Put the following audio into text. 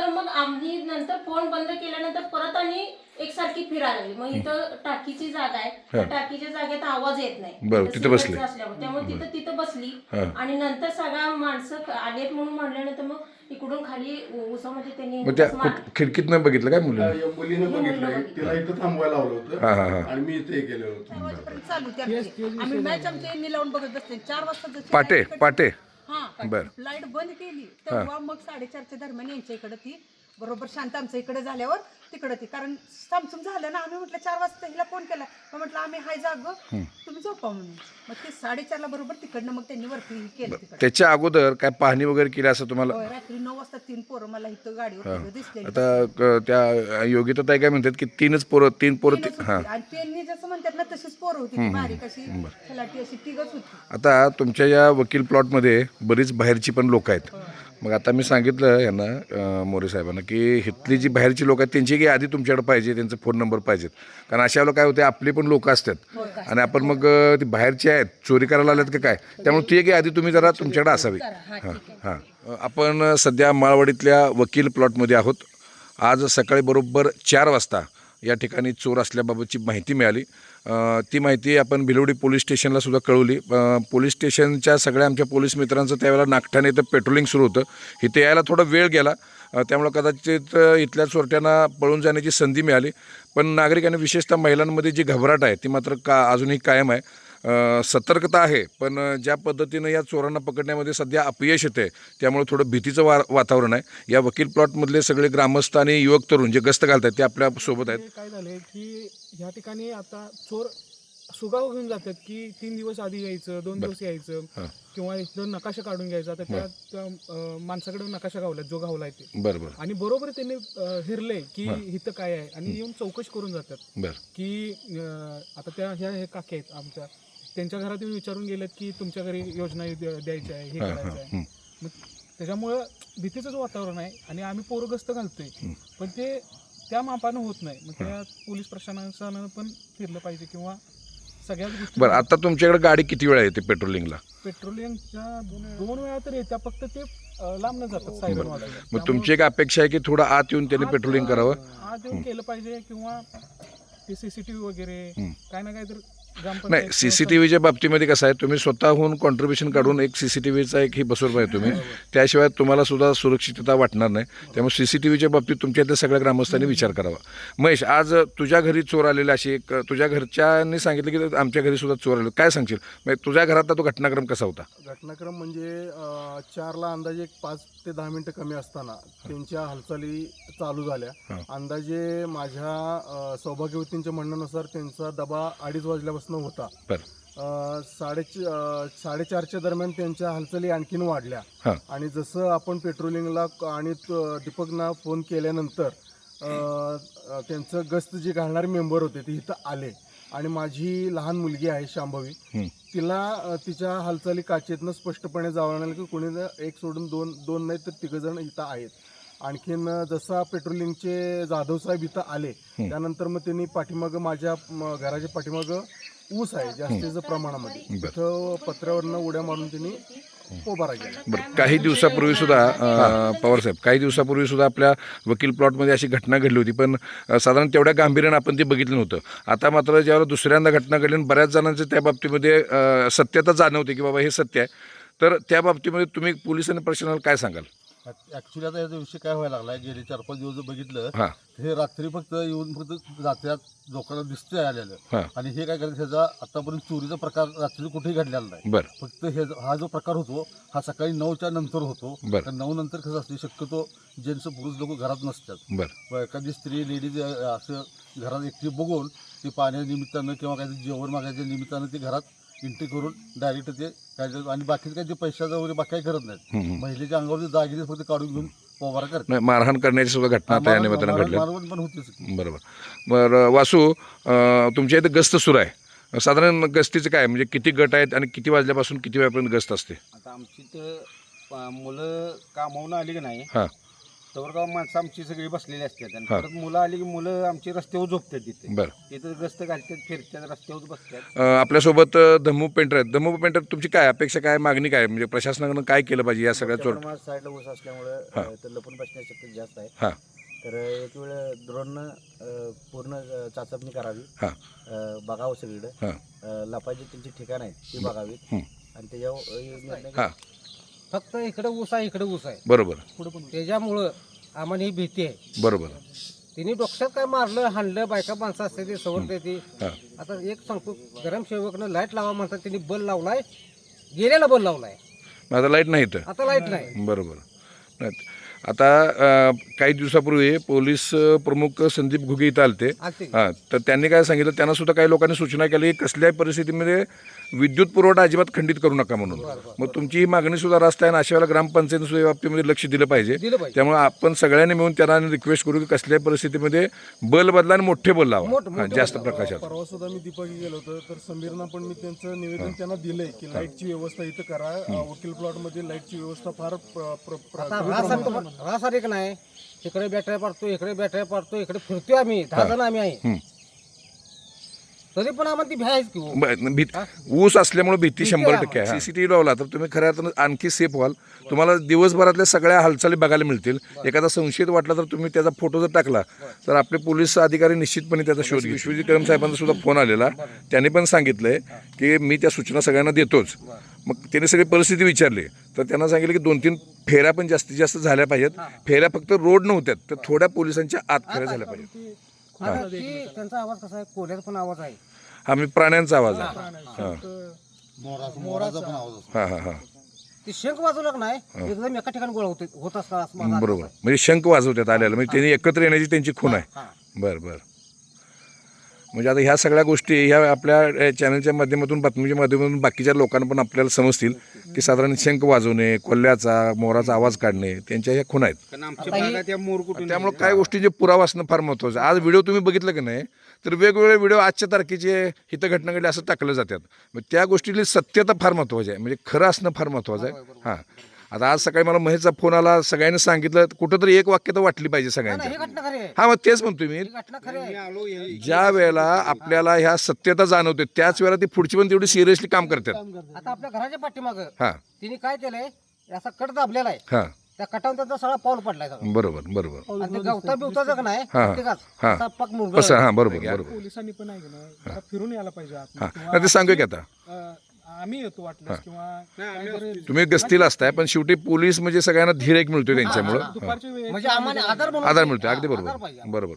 नंतर मग आम्ही नंतर फोन बंद केल्यानंतर परत आणि एकसारखी फिरायला लागली. मग इथं टाकीची जागा आहे. त्या टाकीच्या जागेत आवाज येत नाही. बरं, तिथं बसली. असल्यामुळे. त्यामुळे तिथं तिथं बसली. हा. आणि नंतर सगळ्या माणसं आलेत म्हणून म्हणल्यानंतर मग इकडून खाली उसामध्ये त्यांनी मग त्या उस मार- कुठ- खिडकीतनं बघितलं काय मुलं या मुलीनं बघितलंय. तिला इथं थांबवायला लावलं हा, हा, हा. होतं आणि मी इथे केलेलं होतं. चालू त्या आम्ही मॅच आमच्या यांनी लावून बघत बसले चार वाजता जशी पाटे light कट- पाटे. हा. बर. लाइट बंद केली तेव्हा मग साडेचारच्या दरम्यान यांच्या इकडे ती. बरोबर शांत आमच्या इकडे झाल्यावर तिकडे ती. कारण सामसूम झालं ना आम्ही म्हटलं चार वाजता हिला फोन केला. मग म्हटलं आम्ही हाय जाग तुम्ही झोपा म्हणून. मग ते साडेचारला बरोबर तिकडनं मग त्यांनी वरती केलं तिकडे. त्याच्या अगोदर काय पाहणी वगैरे केली असं तुम्हाला? होय, रात्री नऊ वाजता तीन पोरं मला इथं गाडीवर दिसलेली. आता क- त्या योगिता ताई काय म्हणतात की तीनच पोरं तीन पोरं ती- हां. आणि त्यांनी जसं म्हणतात ना तशीच पोरं होती. ती बारीक अशी खलाटी अशी तिघच होती. आता तुमच्या या वकील प्लॉटमध्ये बरीच बाहेरची पण लोक आहेत. मग आता मी सांगितलं यांना मोरे साहेबांना की इथली जी बाहेरची लोक आहेत त्यांची की आधी तुमच्याकडे पाहिजे त्यांचे फोन नंबर पाहिजेत. कारण अशा वेळेला काय होते आपली पण लोक असतात. आणि आपण मग ती बाहेरची आहेत चोरी करायला आल्यात का काय? त्यामुळे ती की आधी तुम्ही जरा तुमच्याकडे असावी. हां हां. आपण सध्या माळवाडीतल्या वकील प्लॉटमध्ये आहोत. आज सकाळी बरोबर चार वाजता या ठिकाणी चोर असल्याबाबतची माहिती मिळाली. ती माहिती आपण भिलवडी पोलीस स्टेशनला सुद्धा कळवली. पोलीस स्टेशनच्या सगळ्या आमच्या पोलीस मित्रांचं त्यावेळेला नागठाणे इथं पेट्रोलिंग सुरू होतं. इथे यायला थोडा वेळ गेला. त्यामुळं कदाचित इथल्या चोरट्यांना पळून जाण्याची संधी मिळाली. पण नागरिकांनी विशेषतः महिलांमध्ये जी घबराट आहे ती मात्र का अजूनही कायम आहे. सतर्कता आहे पण ज्या पद्धतीनं या चोरांना पकडण्यामध्ये सध्या अपयश येते त्यामुळे थोडं भीतीचं वा वातावरण आहे. या वकील प्लॉटमधले सगळे ग्रामस्थ आणि युवक तरुण जे गस्त घालतात ते आपल्यासोबत आहेत. हे काय झालंय की ह्या ठिकाणी आता चोर सुगाव घेऊन जातात की तीन दिवस आधी यायचं दोन दिवस यायचं. किंवा इथं नकाशा काढून घ्यायचा तर त्या माणसाकडे नकाशा गावलाय जो गावलाय ते. बरं बरं. आणि बरोबर त्यांनी हिरले की इथं काय आहे आणि येऊन चौकशी करून जातात. बरं. की आता त्या ह्या हे काकी आहेत आमच्या. त्यांच्या घरात विचारून गेलेत की तुमच्या घरी योजना द्या- द्यायची आहे हे हां करायचं आहे. हं. मग त्याच्यामुळं भीतीचंच वातावरण आहे आणि आम्ही पोरगस्त घालतोय. पण ते त्या मापानं होत नाही. मग त्या पोलीस प्रशासनानं पण फिरलं पाहिजे किंवा सगळ्याच गोष्टी बरं आता तुमच्याकडे गाडी किती वेळा येते पेट्रोलिंगला? पेट्रोलियमच्या दोन वेळा तर येत्या फक्त ते अं, लांबनं जातात सायरन वाजवलं मग. तुमची एक अपेक्षा आहे की थोडं आत येऊन त्यांनी पेट्रोलिंग करावं? आज येऊन केलं पाहिजे किंवा ते सीसीटीव्ही वगैरे काय ना काय तर नाही सी सी टी व्हीच्या बाबतीमध्ये कसं आहे तुम्ही स्वतःहून कॉन्ट्रीब्युशन काढून एक सी सी टी व्हीचा एक ही बसवलं पाहिजे तुम्ही. त्याशिवाय तुम्हाला सुद्धा सुरक्षितता वाटणार नाही. त्यामुळे सी सी टी व्हीच्या बाबतीत तुमच्यातल्या सगळ्या ग्रामस्थांनी विचार करावा. महेश आज तुझ्या घरी चोर आलेले अशी एक तुझ्या घरच्यांनी सांगितलं की आमच्या घरी सुद्धा चोर आले काय सांगशील? म्हणजे तुझ्या घरातला तो घटनाक्रम कसा होता? घटनाक्रम म्हणजे चारला अंदाजे एक पाच ते दहा मिनिटं कमी असताना त्यांच्या हालचाली चालू झाल्या. अंदाजे माझ्या सौभाग्यवतींच्या म्हणण्यानुसार त्यांचा दबा अडीच वाजल्यापासून होता. बरं. अं, साडे अं, साडेचारच्या दरम्यान त्यांच्या हालचाली आणखीन वाढल्या. आणि जसं आपण पेट्रोलिंगला आणि त- दीपकना फोन केल्यानंतर अं, अं, त्यांचं गस्त जे घालणारे मेंबर होते ते इथं आले. आणि माझी लहान मुलगी आहे शांभवी. तिला अं, तिच्या हालचाली काचेतनं स्पष्टपणे जाणवलं की कोणी न- एक सोडून दोन दोन नाही तर तिघ जण इथं आहेत. आणखीन अं, जसा पेट्रोलिंगचे जाधव साहेब इथं आले त्यानंतर मग त्यांनी पाठीमागं माझ्या म, घराच्या पाठीमागं ऊस आहे जास्तीचं प्रमाणामध्ये. तिथं पत्र्यावरनं उड्या मारून त्यांनी पोबारा केला बरं काही दिवसापूर्वी सुद्धा अं, पवार साहेब काही दिवसापूर्वी सुद्धा आपल्या वकील प्लॉटमध्ये अशी घटना घडली होती पण अं, साधारण तेवढ्या गांभीर्यानं आपण ते बघितलं नव्हतं. आता मात्र ज्यावेळेला दुसऱ्यांदा घटना घडली आणि बऱ्याच जणांचं त्या बाबतीमध्ये अं, सत्यता जाणवते की बाबा हे सत्य आहे तर त्या बाबतीमध्ये तुम्ही पोलीस आणि प्रशासनाला काय सांगाल? ऍक्च्युली आता याचा विषय काय व्हायला लागलाय गेले चार पाच दिवस जर बघितलं हां. हे रात्री फक्त येऊन फक्त जात्यात लोकांना दिसतंय आलेलं. आणि हे काय करत ह्याचा आतापर्यंत चोरीचा प्रकार रात्री कुठेही घडलेला नाही. बरं. फक्त हे हा जो प्रकार होतो हा सकाळी नऊच्या नंतर होतो. बरं. तर नऊ नंतर कसं असते शक्यतो जेंट्स पुरुष लोक घरात नसतात. बरं. व एखादी स्त्री लेडीज असं घरात एकटी बघून ती पाण्या निमित्तानं किंवा काहीतरी जेवण मागायच्या निमित्तानं ती घरात एंट्री करून डायरेक्ट ते काय आणि बाकीचं काही ते पैशाचं वगैरे बाकी काही करत नाहीत. महिलेच्या अंगावरती दागिने फक्त काढून घेऊन पोवारा करतात. नाही मारहाण करण्याची सुद्धा घटना आता या निमित्तानं मारवण पण होतीच. बरोबर. बरं वासू अं, तुमच्या इथे गस्त सुरू आहे. साधारण गस्तीचं काय? म्हणजे किती गट आहेत आणि किती वाजल्यापासून किती वेळापर्यंत गस्त असते? आता आमची तर मुलं कामावून आली की नाही? हां. का माणसं आमची सगळी बसलेली असतात. आणि हा. परत मुलं आली की मुलं आमची रस्त्यावर झोपतात तिथे. बरं. तिथं गस्त घालतात फिरतात रस्त्यावर बसतात. अ, आपल्यासोबत अ, धम्मू पेंटर आहेत. धम्मू पेंटर तुमची काय अपेक्षा काय मागणी काय? म्हणजे प्रशासनानं काय केलं पाहिजे या सगळ्या चोर प्रमाणात साईडला ऊस असल्यामुळे हा. तर लपून बसण्याची शक्यता जास्त आहे. हां. तर एक वेळ ड्रोननं अ, पूर्ण अ, चाचपणी करावी. हां. अ, बघावं सगळीकडे. हां. लपायची त्यांची ठिकाण आहेत ती बघावीत. हं. आणि त्याच्यावर अ, निर्णय हां. फक्त इकडे ऊस आहे इकडे ऊस आहे. बरोबर. त्याच्यामुळं आम्हाला ही भीती आहे. बरोबर. तिने डोक्यात काय मारलं हाणलं बायका माणसं असते ते सवरते ती हां. आता एक सांगतो गरम सेवकनं लाइट लावा म्हणतात त्यांनी बल लावलाय गेलेला बल लावलाय. आता लाइट नाही इथं. आता लाइट नाही. बरोबर. नाही आता काही दिवसापूर्वी पोलीस प्रमुख संदीप घुगे इथं आलते. हां तर त्यांनी काय सांगितलं त्यांना सुद्धा काही लोकांनी सूचना केली की कसल्याही परिस्थितीमध्ये विद्युत पुरवठा अजिबात खंडित करू नका म्हणून. मग तुमची ही मागणी सुद्धा रास्त आहे आणि अशा वेळेला ग्रामपंचायत सुद्धा या बाबतीमध्ये लक्ष दिलं पाहिजे. त्यामुळे आपण सगळ्यांनी मिळून त्यांना रिक्वेस्ट करू की कसल्याही परिस्थितीमध्ये बल बदला आणि मोठे बल लावा. जास्त प्रकाशात. परवा सुद्धा मी दीपकी गेलो होतो तर समीरना पण मी त्यांचं निवेदन त्यांना दिलंय की लाईटची व्यवस्था इथं करा. वकील प्लॉटमध्ये लाईटची व्यवस्था फार रासारिक नाही. इकडे बॅटऱ्या पाडतो इकडे बॅटऱ्या पाडतो इकडे फिरतोय आम्ही. दहा जण आम्ही आहे. हं. तरी पण आम्हाला ती भ्यायच की हो. भीत ऊस असल्यामुळे भीती शंभर टक्के आहे. सीसीटीव्ही लावला तर तुम्ही खऱ्या अर्थानं आणखी सेफ व्हाल. तुम्हाला दिवसभरातल्या सगळ्या हालचाली बघायला मिळतील. एखादा संशयित वाटला तर तुम्ही त्याचा फोटो जर टाकला तर आपले पोलीस अधिकारी निश्चितपणे त्याचा शोध घेऊ विश्वजित कदम साहेबांचा सुद्धा फोन आलेला. त्यांनी पण सांगितलंय की मी त्या सूचना सगळ्यांना देतोच. मग त्यांनी सगळी परिस्थिती विचारली. तर त्यांना सांगितलं की दोन तीन फेऱ्या पण जास्तीत जास्त झाल्या पाहिजेत. फेऱ्या फक्त रोड नव्हत्यात तर थोड्या पोलिसांच्या आत फेऱ्या झाल्या पाहिजेत. आता ती त्यांचा आवाज कसा आहे? कोल्याचा पण आवाज आहे. हा मी प्राण्यांचा आवाज आहे. हां मोराचा मोराचा पण आवाज असतो. हां हां हां. ती शंख वाजवलं का नाही? एकदम एका ठिकाणी गोळा होते होत असतात बरोबर. म्हणजे शंख वाजवतात आल्याला. म्हणजे त्यांनी एकत्र येण्याची त्यांची खून आहे. बरं बरं. म्हणजे आता ह्या सगळ्या गोष्टी ह्या आपल्या चॅनलच्या माध्यमातून बातमीच्या माध्यमातून बाकीच्या लोकांना पण आपल्याला समजतील की साधारण शंख वाजवणे कोल्ह्याचा मोराचा आवाज काढणे त्यांच्या ह्या खून आहेत. त्यामुळे काय गोष्टींचे पुरावा असणं फार महत्त्वाचं आहे. आज व्हिडिओ तुम्ही बघितलं की नाही तर वेगवेगळे व्हिडिओ आजच्या तारखेचे हिथं घटना घडली असं टाकलं जातात. मग त्या गोष्टीतली सत्यता फार महत्त्वाची आहे. म्हणजे खरं असणं फार महत्त्वाचं आहे. हां. आता आज सकाळी मला महेशचा फोन आला सगळ्यांनी सांगितलं कुठंतरी एक वाक्य तर वाटली पाहिजे ही सगळ्यांच्या. घटना खरी आहे. हा मग तेच म्हणतोय मी. घटना खरी आहे. ज्या वेळेला आपल्याला ह्या सत्यता जाणवते त्याच वेळेला ती पुढची पण तेवढी सिरियसली काम करतात. आता आपल्या घराच्या पाठीमागं हां. तिने काय केलंय? असा कट दाबलेला आहे. हां. त्या कटावर त्याचा सगळा पाऊल पडलाय बरोबर बरोबर. आणि ते गवता बिवताचं का नाही? हा. हा. पाक हां बरोबर बरोबर. पोलिसांनी पण आहे की नाही? जरा फिरून यायला पाहिजे ते सांगू की आता. आम्ही येतो वाटलं किंवा काहीतरी तुम्ही गस्तीला असताय पण शेवटी पोलीस म्हणजे सगळ्यांना धीर एक मिळतोय त्यांच्यामुळं. दुपारच्या वेळेत म्हणजे आम्हाला आधार म्हणून आधार मिळतोय अगदी आधार बरोबर. बरोबर.